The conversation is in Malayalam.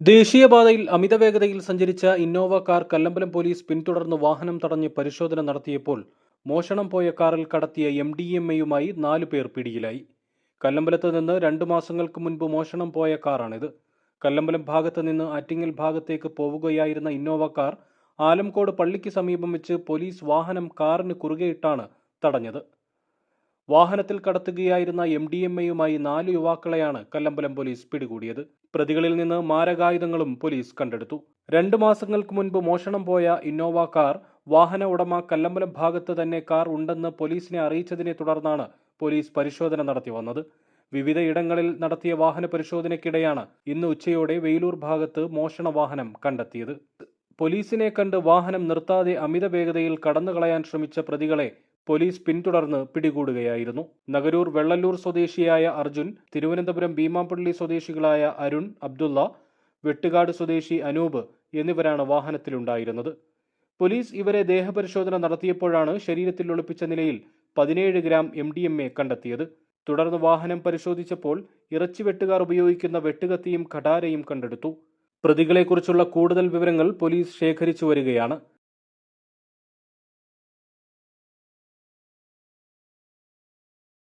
ദേശീയപാതയിൽ അമിത വേഗതയിൽ സഞ്ചരിച്ച ഇന്നോവ കാർ കല്ലമ്പലം പോലീസ് പിന്തുടർന്ന് വാഹനം തടഞ്ഞ് പരിശോധന നടത്തിയപ്പോൾ മോഷണം പോയ കാറിൽ കടത്തിയ എം ഡി എം എയുമായി നാലു പേർ പിടിയിലായി. കല്ലമ്പലത്ത് നിന്ന് രണ്ടു മാസങ്ങൾക്ക് മുൻപ് മോഷണം പോയ കാറാണിത്. കല്ലമ്പലം ഭാഗത്ത് നിന്ന് ആറ്റിങ്ങൽ ഭാഗത്തേക്ക് പോവുകയായിരുന്ന ഇന്നോവ കാർ ആലംകോട് പള്ളിക്ക് സമീപം വെച്ച് പോലീസ് വാഹനം കാറിന് കുറുകെയിട്ടാണ് തടഞ്ഞത്. വാഹനത്തിൽ കടത്തുകയായിരുന്ന എം ഡി എം എയുമായി നാല് യുവാക്കളെയാണ് കല്ലമ്പലം പോലീസ് പിടികൂടിയത്. പ്രതികളിൽ നിന്ന് മാരകായുധങ്ങളും പോലീസ് കണ്ടെടുത്തു. രണ്ടു മാസങ്ങൾക്ക് മുൻപ് മോഷണം പോയ ഇന്നോവ കാർ വാഹന ഉടമ കല്ലമ്പലം ഭാഗത്ത് തന്നെ കാർ ഉണ്ടെന്ന് പോലീസിനെ അറിയിച്ചതിനെ തുടർന്നാണ് പോലീസ് പരിശോധന നടത്തി വന്നത്. വിവിധ ഇടങ്ങളിൽ നടത്തിയ വാഹന പരിശോധനയ്ക്കിടെയാണ് ഇന്ന് ഉച്ചയോടെ വെയിലൂർ ഭാഗത്ത് മോഷണ വാഹനം കണ്ടെത്തിയത്. പോലീസിനെ കണ്ട് വാഹനം നിർത്താതെ അമിത വേഗതയിൽ കടന്നുകളയാൻ ശ്രമിച്ച പ്രതികളെ പോലീസ് പിന്തുടർന്ന് പിടികൂടുകയായിരുന്നു. നഗരൂർ വെള്ളല്ലൂർ സ്വദേശിയായ അർജുൻ തിരുവനന്തപുരം ഭീമാപ്പള്ളി സ്വദേശികളായ അരുൺ അബ്ദുള്ള വെട്ടുകാട് സ്വദേശി അനൂപ് എന്നിവരാണ് വാഹനത്തിലുണ്ടായിരുന്നത്. പോലീസ് ഇവരെ ദേഹപരിശോധന നടത്തിയപ്പോഴാണ് ശരീരത്തിൽ ഒളിപ്പിച്ച നിലയിൽ പതിനേഴ് gram M D M A കണ്ടെത്തിയത്. തുടർന്ന് വാഹനം പരിശോധിച്ചപ്പോൾ ഇറച്ചി വെട്ടുകാർ ഉപയോഗിക്കുന്ന വെട്ടുകത്തിയും കടാരയും കണ്ടെടുത്തു. പ്രതികളെക്കുറിച്ചുള്ള കൂടുതൽ വിവരങ്ങൾ പോലീസ് ശേഖരിച്ചു വരികയാണ്.